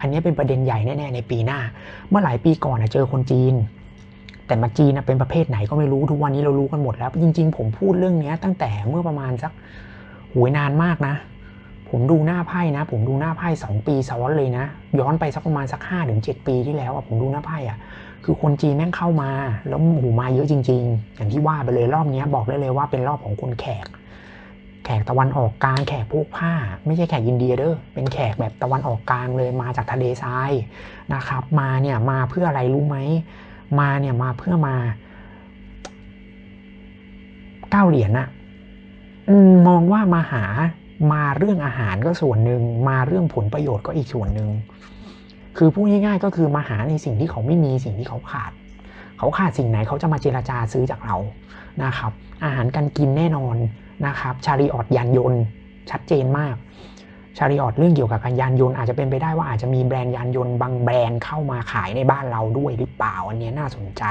อันนี้เป็นประเด็นใหญ่แน่ๆในปีหน้า เมื่อหลายปีก่อนนะเจอคนจีน แต่มาจีนนะเป็นประเภทไหนก็ไม่รู้ทุกวันนี้เรารู้กันหมดแล้ว จริง ๆ ผมพูดเรื่องนี้ตั้งแต่เมื่อประมาณสักโหยนานมากนะ ผมดูหน้าไพ่นะ ผมดูหน้าไพ่สองปีซ้อนเลยนะ ย้อนไปสักประมาณสักห้าถึงเจ็ดปีที่แล้วอะผมดูหน้าไพ่อะคือคนจีนแม่งเข้ามา แล้วหูมาเยอะจริง ๆ อย่างที่ว่าไปเลยรอบนี้บอกได้เลยว่าเป็นรอบของคนแขก แขกตะวันออกกลางแขกพวกผ้า ไม่ใช่แขกอินเดียเด้อเป็นแขกแบบตะวันออกกลางเลยมาจากทะเลทรายนะครับ มาเนี่ยมาเพื่ออะไรรู้ไหมมาเนี่ยมาเพื่อมาเก้าเหรียญอะมมองว่ามาหามาเรื่องอาหารก็ส่วนหนึ่งมาเรื่องผลประโยชน์ก็อีกส่วนหนึ่งคือพูดง่ายๆก็คือมาหาในสิ่งที่เขาไม่มีสิ่งที่เขาขาด เขาขาดสิ่งไหนเขาจะมาเจราจาซื้อจากเรานะครับ อาหารการกินแน่นอน นะครับชาริออตยานยนต์ชัดเจนมากชาริออตเรื่องเกี่ยวกับการยานยนต์อาจจะเป็นไปได้ว่าอาจจะมีแบรนด์ยานยนต์บางแบรนด์เข้ามาขายในบ้านเราด้วยหรือเปล่า อันนี้น่าสนใจ